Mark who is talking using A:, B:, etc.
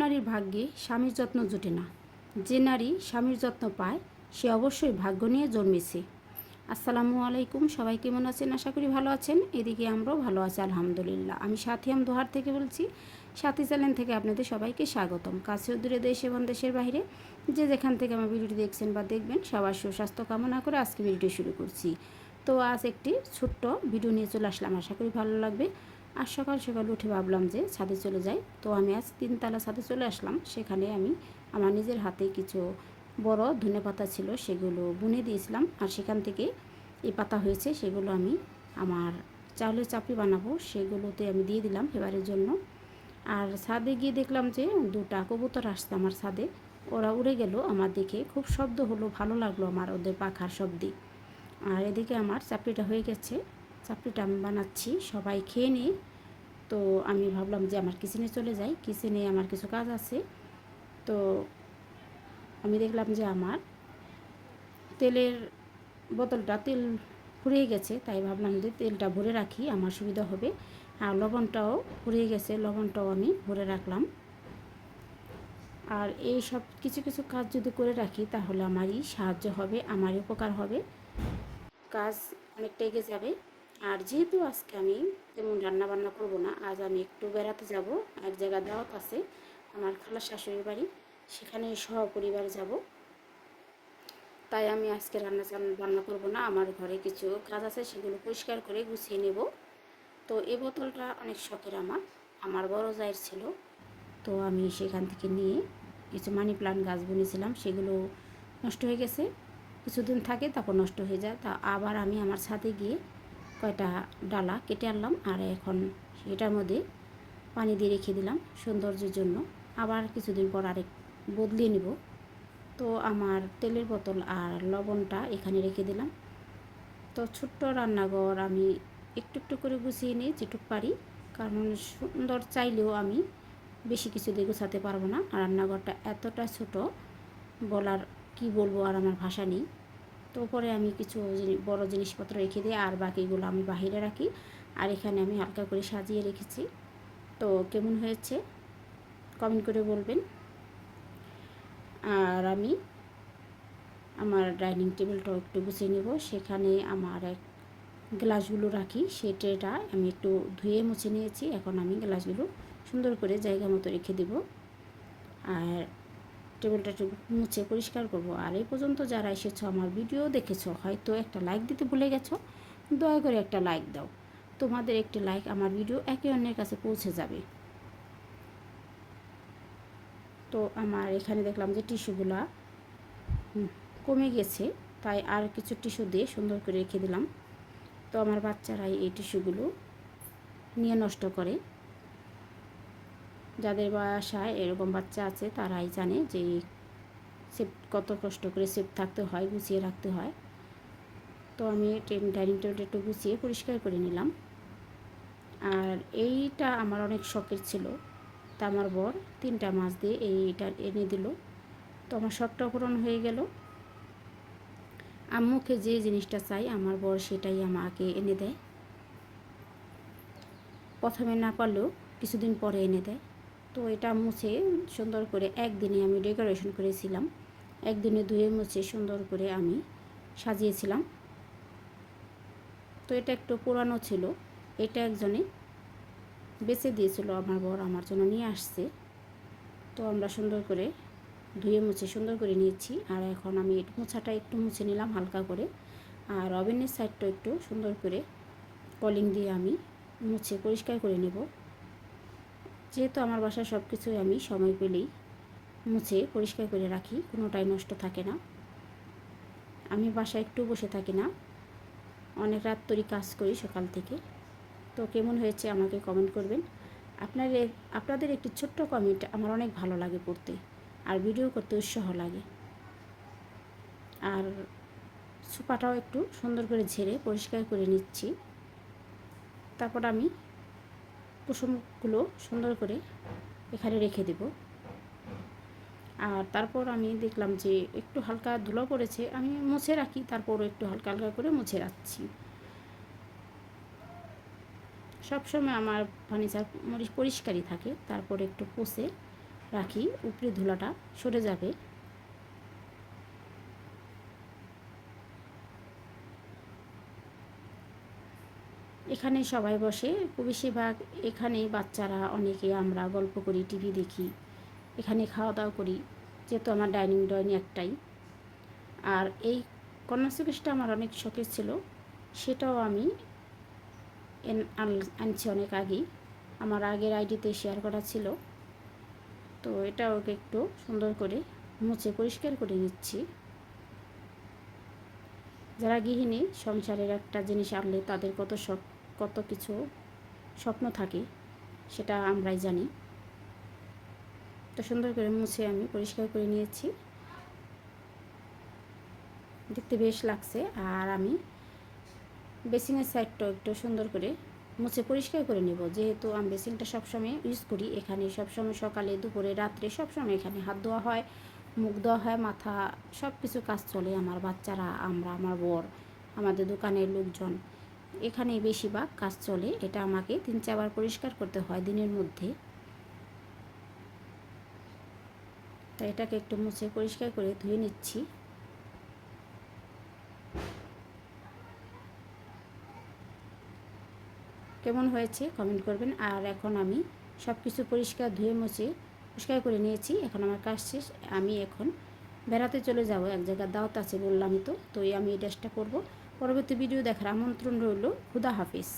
A: নারীর ভাগ্যে স্বামীর যত্ন জোটে না। যে নারী স্বামীর যত্ন পায়, সে অবশ্যই ভাগ্য নিয়ে জন্মেছে। আসসালামু আলাইকুম, সবাই কেমন আছেন? আশা করি ভালো আছেন। এদিকে আমরাও ভালো আছি, আলহামদুলিল্লাহ। আমি সাথিয়াম দোহার থেকে বলছি। সাথী চ্যানেল থেকে আপনাদের সবাইকে স্বাগতম। কাছেও দূরে দেশ এবং দেশের বাইরে যে যেখান থেকে আমার ভিডিওটি দেখছেন বা দেখবেন, সবার সুস্বাস্থ্য কামনা করে আজকে ভিডিওটি শুরু করছি। তো আজ একটি ছোট্ট ভিডিও নিয়ে চলে আসলাম। আশা করি ভালো লাগবে। আর সকাল সকাল উঠে ভাবলাম যে ছাদে চলে যাই। তো আমি আজ তিনতলা ছাদে চলে আসলাম। সেখানে আমি আমার নিজের হাতে কিছু বড় ধনে পাতা ছিল, সেগুলো বুনে দিয়েছিলাম। আর সেখান থেকে এই পাতা হয়েছে, সেগুলো আমি আমার চাউলের চাপড়ি বানাবো, সেগুলোতে আমি দিয়ে দিলাম এবারের জন্য। আর ছাদে গিয়ে দেখলাম যে দুটা কবুতর আসছে আমার ছাদে। ওরা উড়ে গেল। আমার দিকে খুব শব্দ হলো, ভালো লাগল আমার ওদের পাখার শব্দে। আর এদিকে আমার চাপড়িটা হয়ে গেছে। চাপড়িটা আমি বানাচ্ছি, সবাই খেয়ে নিই তো আমি ভাবলাম যে আমার কিচেনে চলে যাই কিচেনে আমার কিছু কাজ আছে। তো আমি দেখলাম যে আমার তেলের বোতলটা তেল ফুরিয়ে গেছে, তাই ভাবলাম যে তেলটা ভরে রাখি, আমার সুবিধা হবে। আর লবণটাও ফুরিয়ে গেছে, লবণটাও আমি ভরে রাখলাম। আর এই সব কিছু কিছু কাজ যদি করে রাখি, তাহলে আমারই সাহায্য হবে, আমারই উপকার হবে। কাজ অনেকটা এগিয়ে যাবে। আর যেহেতু আজকে আমি তেমন রান্না বান্না করব না, আজ আমি একটু বেড়াতে যাব, এক জায়গায় দাওয়াত আছে, আমার খালা শাশুড়ির বাড়ি, সেখানে সহপরিবার যাব। তাই আমি আজকে রান্না বান্না করব না, আমার ঘরে কিছু কাজ আছে, সেগুলো পরিষ্কার করে গুছিয়ে নেব। তো এই বোতলটা অনেক শখের আমার আমার বড় জায়ের ছিল। তো আমি সেখান থেকে নিয়ে কিছু মানি প্লান্ট গাছ বুনেছিলাম, সেগুলো নষ্ট হয়ে গেছে। কিছুদিন থাকে, তারপর নষ্ট হয়ে যায়। তা আবার আমি আমার ছাদে গিয়ে কয়টা ডালা কেটে আনলাম আর এখন এটার মধ্যে পানি দিয়ে রেখে দিলাম সৌন্দর্যের জন্য। আবার কিছুদিন পর আরেক বদলিয়ে নিব। তো আমার তেলের বোতল আর লবণটা এখানে রেখে দিলাম। তো ছোট্ট রান্নাঘর আমি একটু একটু করে গুছিয়ে নিই যেটুক পারি, কারণ সুন্দর চাইলেও আমি বেশি কিছু দিয়ে গুছাতে পারব না। রান্নাঘরটা এতটা ছোট, বলার কি বলব আর আমার ভাষা নেই। তো পরে আমি কিছু বড় জিনিসপত্র রেখে দিই আর বাকিগুলো আমি বাহিরে রাখি। আর এখানে আমি হালকা করে সাজিয়ে রেখেছি। তো কেমন হয়েছে? কমেন্ট করে বলবেন। আর আমি আমার ডাইনিং টেবিলটাও একটু গুছিয়ে নেব। সেখানে আমার এক গ্লাসগুলো রাখি। ট্রেটা আমি একটু ধুয়ে মুছে নিয়েছি। এখন আমি গ্লাসগুলো সুন্দর করে জায়গা মতো রেখে দেব। আর টেবিলটা একটু মুছে পরিষ্কার করব। আর এই পর্যন্ত যারা এসেছ, আমার ভিডিও দেখেছ, হয়তো একটা লাইক দিতে ভুলে গেছো, দয়া করে একটা লাইক দাও। তোমাদের একটি লাইক আমার ভিডিও একে অন্যের কাছে পৌঁছে যাবে। তো আমার এখানে দেখলাম যে টিস্যুগুলা কমে গেছে, তাই আর কিছু টিস্যু দিয়ে সুন্দর করে রেখে দিলাম। তো আমার বাচ্চারাই এই টিস্যুগুলো নিয়ে নষ্ট করে। যাদের বাসায় এরকম বাচ্চা আছে, তারাই জানে যে সেফ, কত কষ্ট করে সেফ থাকতে হয়, গুছিয়ে রাখতে হয়। তো আমি ডাইনিং টেবিলটা একটু গুছিয়ে পরিষ্কার করে নিলাম। আর এইটা আমার অনেক শখের ছিল। তা আমার বর তিনটা মাছ দিয়ে এইটা এনে দিল। তো আমার শখটা পূরণ হয়ে গেল। আম্মুকে যে জিনিসটা চাই, আমার বর সেটাই আমাকে এনে দেয়। প্রথমে না পারলেও কিছুদিন পরে এনে দেয়। তো এটা মুছে সুন্দর করে একদিনে আমি ডেকোরেশন করেছিলাম। একদিনে ধুয়ে মুছে সুন্দর করে আমি সাজিয়েছিলাম। তো এটা একটু পুরানো ছিল। এটা একজনে বেছে দিয়েছিল আমার বর, আমার জন্য নিয়ে আসছে। তো আমরা সুন্দর করে ধুয়ে মুছে সুন্দর করে নিয়েছি। আর এখন আমি মোছাটা একটু মুছে নিলাম হালকা করে। আর ওভেনের সাইডটা একটু সুন্দর করে কলিং দিয়ে আমি মুছে পরিষ্কার করে নেব। যেহেতু আমার বাসায় সব কিছুই আমি সময় পেলেই মুছে, পরিষ্কার করে রাখি কোনোটাই নষ্ট থাকে না। আমি বাসায় একটু বসে থাকি না। অনেক রাত তরি কাজ করি সকাল থেকে। তো কেমন হয়েছে আমাকে কমেন্ট করবেন। আপনার আপনাদের একটি ছোট্ট কমেন্ট আমার অনেক ভালো লাগে পড়তে। আর ভিডিও করতে উৎসাহ লাগে। আর সুপাটাও একটু সুন্দর করে ঝেড়ে পরিষ্কার করে নিচ্ছি। তারপর আমি কুসুমগুলো সুন্দর করে এখানে রেখে দেব। আর তারপর আমি দেখলাম যে একটু হালকা ধুলো পড়েছে, আমি মুছে রাখি তারপরও একটু হালকা হালকা করে মুছে রাখছি। সবসময় আমার ফার্নিচার পরিষ্কারই থাকে, তারপর একটু পুষে রাখি, উপরে ধুলাটা সরে যাবে। এখানে সবাই বসে। বেশিরভাগ এখানেই বাচ্চারা, অনেকে আমরা গল্প করি, টিভি দেখি, এখানে খাওয়া দাওয়া করি। যেহেতু আমার ডাইনিং ডাইনিং একটাই। আর এই কন্যা সুকেশটা আমার অনেক শখের ছিল। সেটাও আমি আনছি অনেক আগেই। আমার আগের আইডিতে শেয়ার করা ছিল। তো এটা ওকে একটু সুন্দর করে মুছে পরিষ্কার করে নিচ্ছি যারা গৃহিণী, সংসারের একটা জিনিস আনলে তাদের কত শখ। কত কিছু স্বপ্ন থাকে, সেটা আমরাই জানি। তো সুন্দর করে মুছে আমি, পরিষ্কার করে নিয়েছি। দেখতে বেশ লাগছে, আর আমি বেসিংয়ের সাইডটাও একটু সুন্দর করে মুছে পরিষ্কার করে নেব। যেহেতু আমি বেসিংটা সবসময় ইউজ করি, এখানে সবসময় সকালে, দুপুরে, রাত্রে সবসময় এখানে হাত ধোয়া হয়, মুখ ধোয়া হয়, মাথা সব কিছু কাজ চলে আমার বাচ্চারা, আমরা, আমার বর, আমাদের দোকানের লোকজন। এখানেই বেশিরভাগ কাজ চলে। এটা আমাকে তিন চারবার পরিষ্কার করতে হয় দিনের মধ্যে। তাই এটাকে একটু মুছে পরিষ্কার করে ধুয়ে নিচ্ছি। কেমন হয়েছে কমেন্ট করবেন। আর এখন আমি সব কিছু পরিষ্কার ধুয়ে মুছে পরিষ্কার করে নিয়েছি। এখন আমার কাজ শেষ। আমি এখন বেড়াতে চলে যাব। এক জায়গার দাওয়াত আছে বললামই তো। তো আমি এই ড্রেসটা করব। পরবর্তী ভিডিও দেখার আমন্ত্রণ রইল। খুদা হাফিজ।